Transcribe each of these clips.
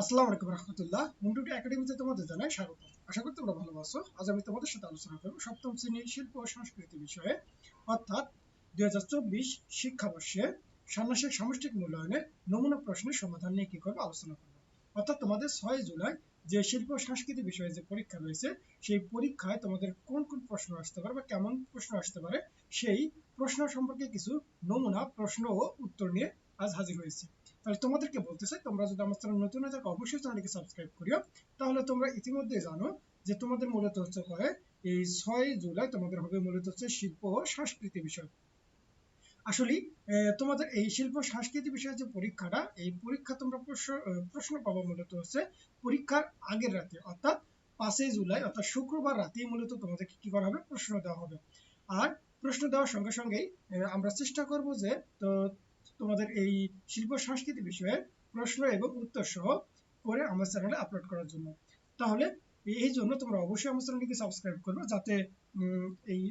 আসসালামু আলাইকুম রহমতুল্লাহ। মুন্ডুটি একাডেমিতে তোমাদের জানাই স্বাগত। আশা করি তোমরা ভালো আছো। আজ আমি তোমাদের সাথে আলোচনা করব সপ্তম শ্রেণির শিল্প ও সংস্কৃতি বিষয়ে। অর্থাৎ দুই হাজার চব্বিশ শিক্ষাবর্ষে ষান্মাসিক সামষ্টিক নমুনা প্রশ্নের সমাধান নিয়ে কি করব আলোচনা করব। অর্থাৎ তোমাদের ছয় জুলাই যে শিল্প সংস্কৃতি বিষয়ে যে পরীক্ষা রয়েছে, সেই পরীক্ষায় তোমাদের কোন কোন প্রশ্ন আসতে পারে বা কেমন প্রশ্ন আসতে পারে, সেই প্রশ্ন সম্পর্কে কিছু নমুনা, প্রশ্ন ও উত্তর নিয়ে আজ হাজির হয়েছি। তাহলে তোমাদেরকে বলতে চাই, তোমরা যদি আমার চ্যানেল নতুন হয়ে থাকো, অবশ্যই চ্যানেলটিকে সাবস্ক্রাইব করিও। তাহলে তোমরা ইতিমধ্যে জানো যে তোমাদের মূলত হচ্ছে করে এই ছয় জুলাই তোমাদের হবে মূলত হচ্ছে শিল্প ও সংস্কৃতি বিষয়। আসলে তোমাদের এই শিল্প সংস্কৃতি বিষয়ে যে পরীক্ষাটা, এই পরীক্ষা তোমরা প্রশ্ন পাবো মূলত হচ্ছে পরীক্ষার আগের রাতে, অর্থাৎ পাঁচই জুলাই, অর্থাৎ শুক্রবার রাতেই মূলত তোমাদেরকে কি করা হবে? প্রশ্ন দেওয়া হবে। আর প্রশ্ন দেওয়ার সঙ্গে সঙ্গেই আমরা চেষ্টা করব যে, তো তোমাদের এই শিল্প সংস্কৃতি বিষয়ে প্রশ্ন এবং উত্তর সহ করে আমার চ্যানেলে আপলোড করার জন্য। তাহলে এই জন্য তোমরা অবশ্যই আমার চ্যানেলটিকে সাবস্ক্রাইব করবে যাতে এই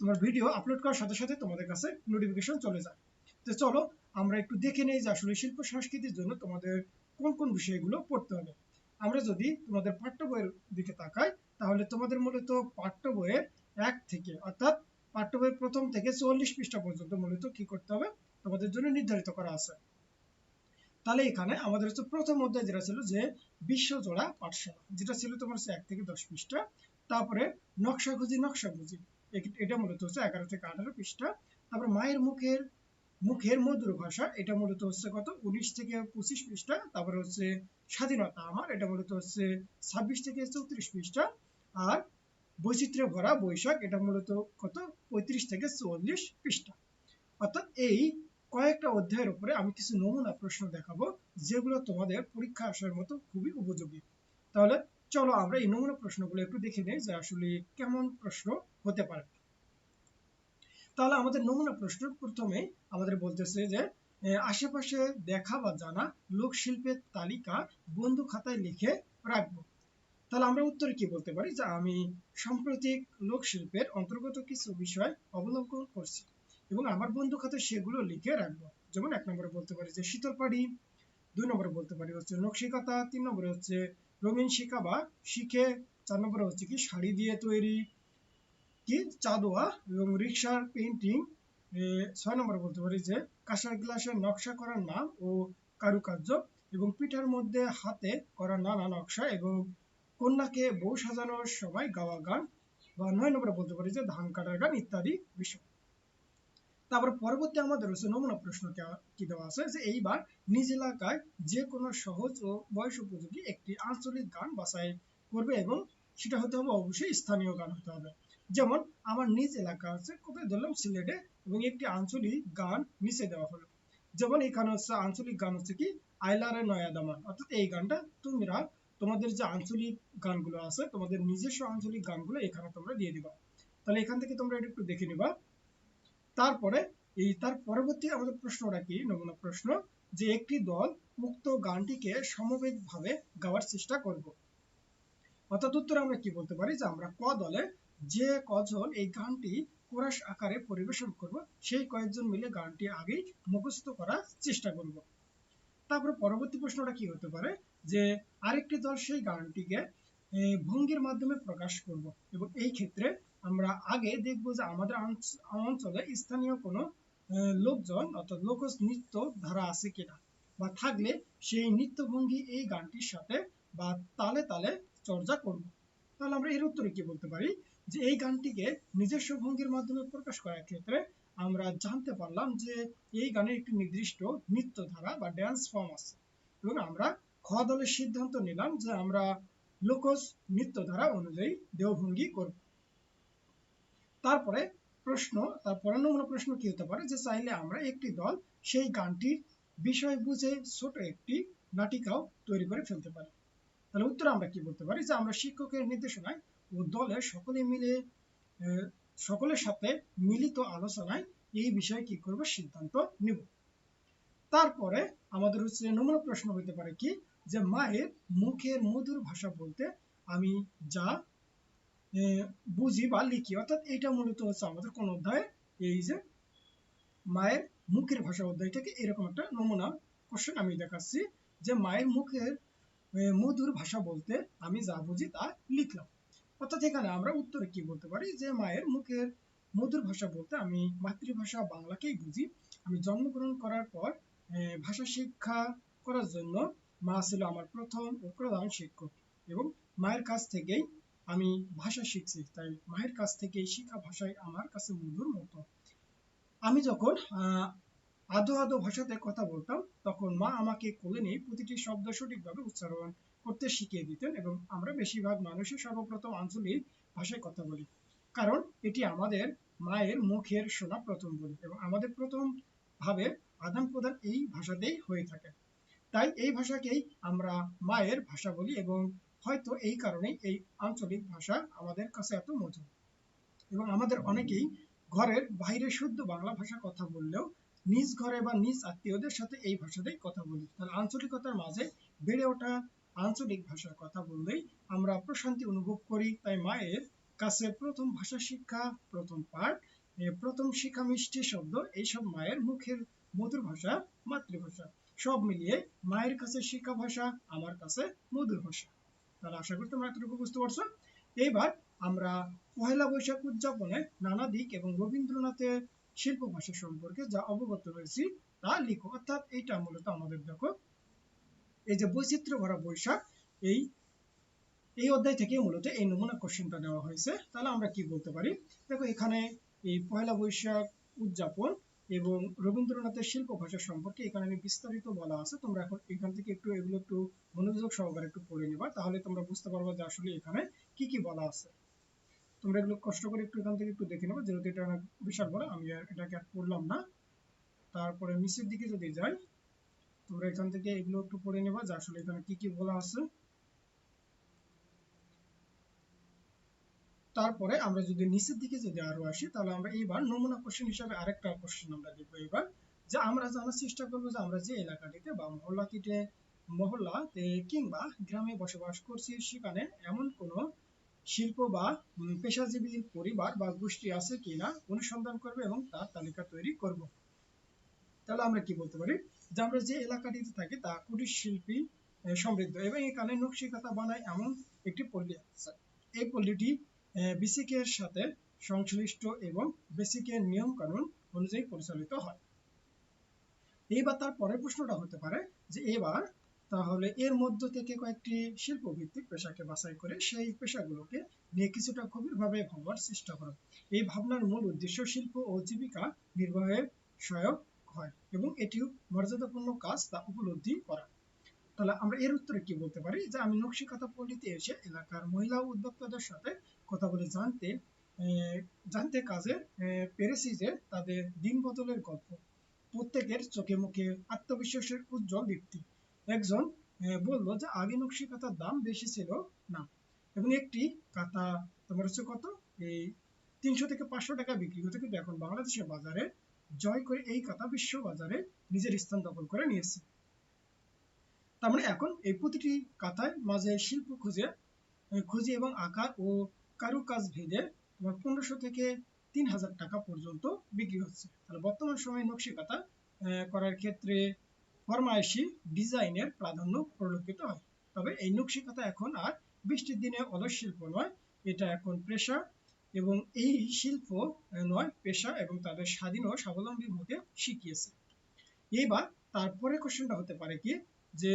তোমার ভিডিও আপলোড করার সাথে সাথে তোমাদের কাছে নোটিফিকেশন চলে যায়। তো চলো, আমরা একটু দেখে নেই যে আসলে শিল্প সংস্কৃতির জন্য তোমাদের কোন কোন বিষয়গুলো পড়তে হবে। আমরা যদি তোমাদের পাঠ্য বইয়ের দিকে তাকাই, তাহলে তোমাদের মূলত পাঠ্য বইয়ের এক থেকে, অর্থাৎ পাঠ্য বইয়ের প্রথম থেকে চল্লিশ পৃষ্ঠা পর্যন্ত মূলত কি করতে হবে? তোমাদের জন্য নির্ধারিত করা আছে। তাহলে এখানে আমাদের হচ্ছে প্রথম অধ্যায় যেটা ছিল যে বিশ্বজোড়া পাঠশালা, যেটা ছিল তোমার হচ্ছে এক থেকে দশ পৃষ্ঠা, তারপরে নকশা খুঁজি নকশা খুঁজি এটা মূলত হচ্ছে এগারো থেকে আঠারো পৃষ্ঠা, তারপরে মায়ের মুখের মুখের মধুর ভাষা, এটা মূলত হচ্ছে কত? উনিশ থেকে পঁচিশ পৃষ্ঠা, তারপরে হচ্ছে স্বাধীনতা আমার, এটা মূলত হচ্ছে ছাব্বিশ থেকে চৌত্রিশ পৃষ্ঠা, আর বৈচিত্র্য ভরা বৈশাখ, এটা মূলত কত? পঁয়ত্রিশ থেকে চল্লিশ পৃষ্ঠা। অর্থাৎ এই কয়েকটা অধ্যায়ের উপরে আমি কিছু নমুনা প্রশ্ন দেখাবো, যেগুলো তোমাদের পরীক্ষা আসার মতো খুবই উপযোগী। তাহলে চলো আমরা এই নমুনা প্রশ্নগুলো একটু দেখে নেই যে আসলে কেমন প্রশ্ন হতে পারে। তাহলে আমাদের নমুনা প্রশ্ন প্রথমে আমাদের বলতেছে যে আশেপাশে দেখা বা জানা লোকশিল্পের তালিকা বন্ধু খাতায় লিখে রাখব। তাহলে আমরা উত্তরে কি বলতে পারি? যে আমি সাম্প্রতিক লোকশিল্পের অন্তর্গত কিছু বিষয় অবলম্বন করছি। এবং আমার বন্ধু খাতে সেগুলো লিখে রাখব। যেমন এক নম্বরে বলতে পারি যে শীতলপাড়ি দুই নম্বরে বলতে পারি হচ্ছে নকশিকাতা তিন নম্বরে হচ্ছে রঙিন শিকা বা শিখে, চার নম্বরে হচ্ছে কি শাড়ি দিয়ে তৈরি, কি চাদোয়া এবং রিক্সার পেন্টিং ছয় নম্বরে বলতে পারি যে কাঁসার গ্লাসের নকশা করার নাম ও কারুকার্য এবং পিঠার মধ্যে হাতে করা নানা নকশা এবং কন্যাকে বউ সাজানোর সময় গাওয়া গান বা নয় নম্বরে বলতে পারি যে ধান কাটার গান ইত্যাদি বিষয়। তারপর পরবর্তী আমাদের হচ্ছে নমুনা প্রশ্ন কি দেওয়া আছে? যে এইবার নিজ এলাকায় যে কোনো সহজ ও বয়স উপযোগী একটি আঞ্চলিক গান বাছাই করবে এবং সেটা হতে হবে অবশ্যই স্থানীয় গান হতে হবে। যেমন, আমার নিজ এলাকা আছে, কোথায় ধরলাম? সিলেটে এবং একটি আঞ্চলিক গান নিচে দেওয়া হলো। যেমন, এখানে হচ্ছে আঞ্চলিক গান হচ্ছে কি? আইলারে নয়া দামান অর্থাৎ এই গানটা তোমরা, তোমাদের যে আঞ্চলিক গানগুলো আছে, তোমাদের নিজস্ব আঞ্চলিক গানগুলো এখানে তোমরা দিয়ে দিবা। তাহলে এখান থেকে তোমরা এটা একটু দেখে নিবা। তারপরে এই, তার পরবর্তী আমাদের প্রশ্নটা কি? নমুনা প্রশ্ন, যে একটি দল উক্ত গানটিকে সমবেতভাবে গাওয়ার চেষ্টা করব। অর্থাৎ উত্তরে আমরা কি বলতে পারি? যে আমরা ক দলে যে কজন এই গানটি কোরাস আকারে পরিবেশন করব, সেই কয়েকজন মিলে গানটি আগেই মুখস্থ করার চেষ্টা করব। তারপরে পরবর্তী প্রশ্নটা কি হতে পারে? যে আরেকটি দল সেই গানটিকে ভঙ্গির মাধ্যমে প্রকাশ করব এবং এই ক্ষেত্রে আমরা আগে দেখব যে আমাদের অঞ্চলে স্থানীয় কোনো লোকজন অর্থাৎ লোক নৃত্য ধারা আছে কিনা বা থাকলে সেই নৃত্যভঙ্গি এই গানটির সাথে বা তালে তালে চর্চা করব। তাহলে আমরা এর উত্তরে কি বলতে পারি? যে এই গানটিকে নিজস্ব ভঙ্গির মাধ্যমে প্রকাশ করার ক্ষেত্রে আমরা জানতে পারলাম যে এই গানের একটি নির্দিষ্ট নৃত্য ধারা বা ড্যান্স ফর্ম আছে। এবং আমরা খ দলের সিদ্ধান্ত নিলাম যে আমরা লোকজ নৃত্য ধারা অনুযায়ী দেহভঙ্গি করব। তারপরে প্রশ্ন তারপরে নমুনা প্রশ্ন কি হতে পারে? যে চাইলে আমরা একটি দল সেই গানটির বিষয় বুঝে ছোট একটি নাটিকাও তৈরি করে ফেলতে পারি। তাহলে উত্তরে আমরা কি বলতে পারি? যে আমরা শিক্ষকের নির্দেশনায় ও দলের সকলে মিলে সকলের সাথে মিলিত আলোচনায় এই বিষয়ে কি করব? সিদ্ধান্ত নিব। তারপরে আমাদের হচ্ছে নমুনা প্রশ্ন হইতে পারে কি? যে মায়ের মুখের মধুর ভাষা বলতে আমি যা বুঝি বা লিখি, অর্থাৎ এটা মূলত হচ্ছে আমাদের কোন অধ্যায় এই যে মায়ের মুখের ভাষা অধ্যায় থেকে এরকম একটা নমুনা কোশ্চেন আমি দেখাচ্ছি, যে মায়ের মুখের মধুর ভাষা বলতে আমি যা বুঝি তা লিখলাম। অর্থাৎ এখানে আমরা উত্তরে কি বলতে পারি? যে মায়ের মুখের মধুর ভাষা বলতে আমি মাতৃভাষা বাংলাকেই বুঝি। আমি জন্মগ্রহণ করার পর ভাষা শিক্ষা করার জন্য মা ছিল আমার প্রথম ও প্রধান শিক্ষক এবং মায়ের কাছ থেকেই আমি ভাষা শিখছি, তাই মায়ের কাছ থেকে শিখা ভাষায় আমার কাছে মধুর মতো। আমি যখন আদো আদো ভাষাতে কথা বলতাম, তখন মা আমাকে কোলে নিয়ে প্রতিটি শব্দ সঠিকভাবে উচ্চারণ করতে শিখিয়ে দিতেন এবং আমরা বেশিরভাগ মানুষই সর্বপ্রথম আঞ্চলিক ভাষায় কথা বলি। কারণ এটি আমাদের মায়ের মুখের শোনা প্রথম বলি এবং আমাদের প্রথম ভাবে আদান প্রদান এই ভাষাতেই হয়ে থাকে। তাই এই ভাষাকেই আমরা মায়ের ভাষা বলি এবং হয়তো এই কারণেই এই আঞ্চলিক ভাষা আমাদের কাছে এত মধুর। এবং আমাদের অনেকেই ঘরের বাইরে শুদ্ধ বাংলা ভাষা কথা বললেও নিজ ঘরে বা নিজ আত্মীয়দের সাথে এই ভাষাতেই কথা বলি। তাহলে আঞ্চলিকতার মাঝে বেড়ে ওঠা আঞ্চলিক ভাষার কথা বললেই আমরা প্রশান্তি অনুভব করি। তাই মায়ের কাছে প্রথম ভাষা শিক্ষা, প্রথম পাঠ প্রথম শিক্ষা মিষ্টি শব্দ, এইসব মায়ের মুখের মধুর ভাষা, মাতৃভাষা। সব মিলিয়ে মায়ের কাছে শিক্ষা ভাষা, আমার কাছে মধুর ভাষা। তাহলে আশা করি তোমরা এতটুকু বুঝতে পারছ। এইবার আমরা পহেলা বৈশাখ উদযাপনে নানা দিক এবং রবীন্দ্রনাথের শিল্প ভাষা সম্পর্কে যা অবগত হয়েছি, তা লিখো। অর্থাৎ এইটা মূলত আমাদের দেখো। এই যে বৈচিত্র্য ভরা বৈশাখ, এই এই অধ্যায় থেকে মূলত এই নমুনা কোশ্চেনটা দেওয়া হয়েছে। তাহলে আমরা কি বলতে পারি? দেখো এখানে এই পয়লা বৈশাখ উদযাপন এবং রবীন্দ্রনাথের শিল্প ভাষা সম্পর্কে এখানে আমি বিস্তারিত বলা আছে। তোমরা এখন এখান থেকে একটু, এগুলো একটু মনোযোগ সহকারে একটু পড়ে নিবা, তাহলে তোমরা বুঝতে পারবে যে আসলে এখানে কি কি বলা আছে। তোমরা এগুলো কষ্ট করে একটু এখান থেকে একটু দেখে নেবে, যেহেতু এটা বিশাল বড়, আমি আর এটাকে আর পড়লাম না। তারপরে নিচের দিকে যদি যাই, তোমরা এখান থেকে এগুলো একটু পড়ে নেবা যে আসলে এখানে কি কি বলা আছে। তারপরে আমরা যদি নিচের দিকে যদি আরও আসি, তাহলে আমরা এইবার নমুনা কোশ্চেন হিসাবে আরেকটা কোশ্চেন আমরা দেখব এবার যে আমরা জানার চেষ্টা করব যে আমরা যে এলাকাটিতে বা মহল্লাটিতে, মহল্লাতে কিংবা গ্রামে বসবাস করছি, সেখানে এমন কোনো শিল্প বা পেশাজীবী পরিবার বা গোষ্ঠী আছে কিনা অনুসন্ধান করবে এবং তার তালিকা তৈরি করব। তাহলে আমরা কি বলতে পারি? যে আমরা যে এলাকাটিতে থাকি, তা কুটির শিল্পী সমৃদ্ধ এবং এখানে নকশিকাতা বানায় এমন একটি পল্লী আছে। এই পল্লীটি বেসিকের সাথে সংশ্লিষ্ট এবং বেসিকের নিয়ম কানুন অনুযায়ী পরিচালিত হয়। এইবার তার পরের প্রশ্নটা হতে পারে যে এবার তাহলে এর মধ্য থেকে কয়েকটি শিল্প ভিত্তিক পেশাকে বাছাই করে সেই পেশাগুলোকে নিয়ে কিছুটা গভীরভাবে ভাবার চেষ্টা করো এই ভাবনার মূল উদ্দেশ্য শিল্প ও জীবিকা নির্বাহের সহায়ক হয় এবং এটিও মর্যাদাপূর্ণ কাজ তা উপলব্ধি করা। তাহলে আমরা এর উত্তরে কি বলতে পারি? যে আমি নকশিকাতা পল্লীতে এসে এলাকার মহিলা উদ্যোক্তাদের সাথে কথা বলে জানতে জানতে কাজে পেরেছি যে তাদের দিন বদলের গল্প। প্রত্যেকের চোখে মুখে আত্মবিশ্বাসের উজ্জ্বল দীপ্তি। একজন বলল যে আগে নকশি কাতার দাম বেশি ছিল না। এবং একটি কাতা তোমার হচ্ছে কত? এই তিনশো থেকে পাঁচশো টাকা বিক্রি হতো। কিন্তু এখন বাংলাদেশের বাজারে জয় করে এই কাতা বিশ্ব বাজারে নিজের স্থান দখল করে নিয়েছে। তার মানে এখন এই প্রতিটি কাতায় মাঝে শিল্প খুঁজে খুঁজে এবং আকার ও কারুকাজ ভেদে তোমার পনেরোশো থেকে তিন হাজার টাকা পর্যন্ত বিক্রি হচ্ছে। তাহলে বর্তমান সময়ে নকশি কাতা করার ক্ষেত্রে ফরমায়েশি ডিজাইনের প্রাধান্য পরিলক্ষিত হয়। তবে এই নকশি কাতা এখন আর বৃষ্টির দিনে অলস শিল্প নয়, এটা এখন পেশা এবং এই শিল্প নয়, পেশা এবং তাদের স্বাধীন ও স্বাবলম্বী হতে শিখিয়েছে। এইবার তারপরে কোশ্চেনটা হতে পারে কি যে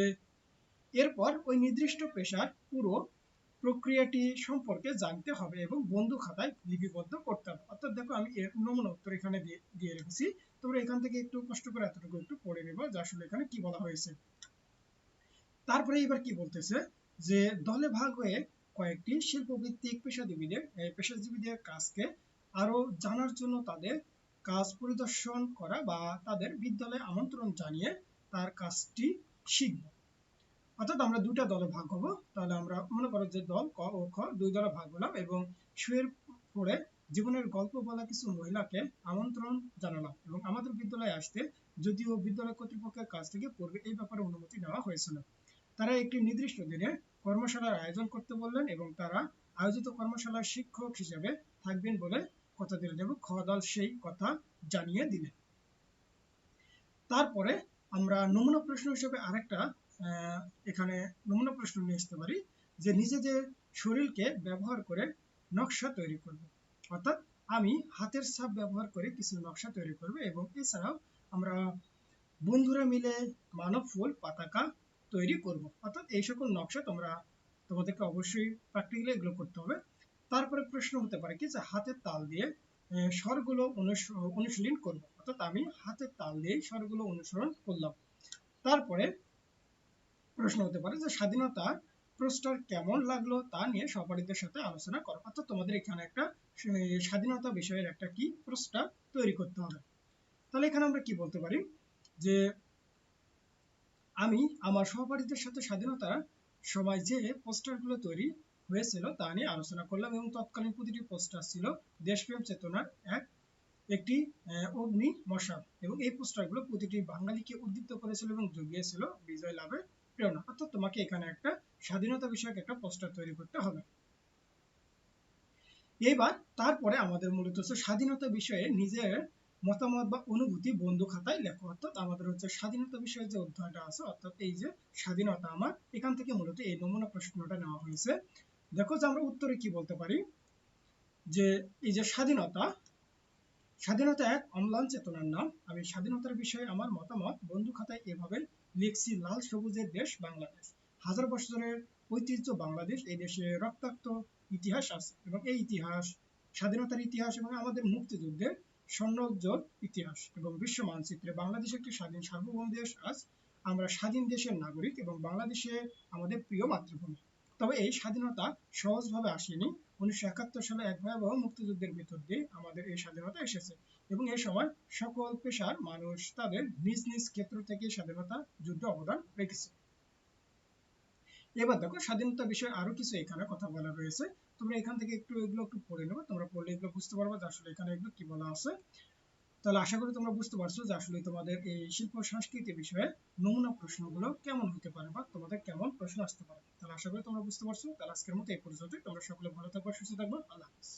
এরপর ওই নির্দিষ্ট পেশার পুরো প্রক্রিয়াটি সম্পর্কে জানতে হবে এবং বন্ধু খাতায় লিপিবদ্ধ করতে হবে। অর্থাৎ দেখো, আমি নমুনা উত্তর এখানে দিয়ে রেখেছি। তোমরা এখান থেকে একটু কষ্ট করে এতটুকু একটু পড়ে নেব যে আসলে এখানে কি বলা হয়েছে। তারপরে এবার কি বলতেছে? যে দলে ভাগ হয়ে কয়েকটি শিল্পভিত্তিক পেশাজীবীদের পেশাজীবীদের কাজকে আরও জানার জন্য তাদের কাজ পরিদর্শন করা বা তাদের বিদ্যালয়ে আমন্ত্রণ জানিয়ে তার কাজটি শিখব অর্থাৎ আমরা দুটা দলে ভাগ হব তাহলে আমরা মনে করো যে দল ক ও খ দুই দলে ভাগ হলাম এবং শুয়ের পরে জীবনের গল্প বলা কিছু মহিলাকে আমন্ত্রণ জানালাম এবং আমাদের বিদ্যালয়ে আসতে যদিও বিদ্যালয় কর্তৃপক্ষের কাছ থেকে পূর্বে এই ব্যাপারে অনুমতি নেওয়া হয়েছিল। তারা একটি নির্দিষ্ট দিনে কর্মশালার আয়োজন করতে বললেন এবং তারা আয়োজিত কর্মশালার শিক্ষক হিসেবে থাকবেন বলে কথা দিলেন এবং খ দল সেই কথা জানিয়ে দিলেন। তারপরে আমরা নমুনা প্রশ্ন হিসেবে আরেকটা এখানে নমুনা প্রশ্ন নিয়ে আসতে পারি, যে নিজেদের শরীরকে ব্যবহার করে নকশা তৈরি করব। অর্থাৎ আমি হাতের ছাপ ব্যবহার করে কিছু নকশা তৈরি করব এবং এছাড়াও আমরা বন্ধুরা মিলে মানব ফুল, পতাকা তৈরি করব। অর্থাৎ এই সকল নকশা তোমরা তোমাদেরকে অবশ্যই প্র্যাকটিক্যালি এগুলো করতে হবে। তারপরে প্রশ্ন হতে পারে কি, যে হাতের তাল দিয়ে স্বরগুলো অনুশীলন করব অর্থাৎ আমি হাতের তাল দিয়ে স্বরগুলো অনুসরণ করলাম। তারপরে প্রশ্ন হতে পারে যে, স্বাধীনতা পোস্টার কেমন লাগল তা নিয়ে সহপাঠীদের সাথে আলোচনা করো। অর্থাৎ তোমাদের এখানে একটা স্বাধীনতা বিষয়ের একটা কি পোস্টার তৈরি করতে হবে। তাহলে এখানে আমরা কি বলতে পারি? যে, আমি, আমার সহপাঠীদের সাথে স্বাধীনতা সময় যে পোস্টারগুলো তৈরি হয়েছিল তা নিয়ে আলোচনা করলাম এবং তৎকালীন প্রতিটি পোস্টার ছিল দেশপ্রেম চেতনার এক, একটি অগ্নি মশাল এবং এই পোস্টারগুলো প্রতিটি বাঙালিকে উদ্দীপ্ত করেছিল এবং জুগিয়েছিল বিজয় লাভের প্রেরণা। অর্থাৎ তোমাকে এখানে একটা স্বাধীনতা বিষয়ক একটা পোস্টার তৈরি করতে হবে। এবার তারপরে আমাদের মূলত হচ্ছে স্বাধীনতা বিষয়ে নিজের মতামত বা অনুভূতি বন্ধু খাতায় লেখো। অর্থাৎ আমাদের হচ্ছে স্বাধীনতা বিষয়ে যে অধ্যায়টা আছে, অর্থাৎ এই যে স্বাধীনতা, আমার এখান থেকে মূলত এই নমুনা প্রশ্নটা নেওয়া হয়েছে। দেখো যে আমরা উত্তরে কি বলতে পারি? যে এই যে স্বাধীনতা স্বাধীনতা এক অম্লান চেতনার নাম। আমি স্বাধীনতার বিষয়ে আমার মতামত বন্ধু খাতায় এভাবে লিখছি, লাল সবুজের দেশ বাংলাদেশ। হাজার বছরের ঐতিহ্য বাংলাদেশ, এই দেশে রক্তাক্ত ইতিহাস আছে এবং এই ইতিহাস স্বাধীনতার ইতিহাস এবং আমাদের মুক্তিযুদ্ধের স্বর্ণোজ্জ্বল ইতিহাস এবং বিশ্ব মানচিত্রে বাংলাদেশ একটি স্বাধীন সার্বভৌম দেশ। আজ আমরা স্বাধীন দেশের নাগরিক এবং বাংলাদেশে আমাদের প্রিয় মাতৃভূমি। তবে এই স্বাধীনতা সহজভাবে আসেনি। উনিশশো একাত্তর সালে এক ভয়াবহ মুক্তিযুদ্ধের ভিতর দিয়ে আমাদের এই স্বাধীনতা এসেছে এবং এই সময় সকল পেশার মানুষ তাদের নিজ নিজ ক্ষেত্র থেকে স্বাধীনতা যুদ্ধে অবদান রেখেছে। এবার দেখো স্বাধীনতা বিষয়ে আরও কিছু এখানে কথা বলা রয়েছে। তোমরা এখান থেকে একটু এগুলো একটু পড়ে নেবে, তোমরা পড়লে এগুলো বুঝতে পারবে যে আসলে এখানে এগুলো কি বলা আছে। তাহলে আশা করি তোমরা বুঝতে পারছ যে আসলে তোমাদের এই শিল্প সংস্কৃতি বিষয়ে নমুনা প্রশ্নগুলো কেমন হতে পারে বা তোমাদের কেমন প্রশ্ন আসতে পারে। তাহলে আশা করি তোমরা বুঝতে পারছ। তাহলে আজকের মতো এই পর্যন্তই। তোমরা সকলে ভালো থাকবে, সুস্থ থাকবে। আল্লাহ হাফিজ।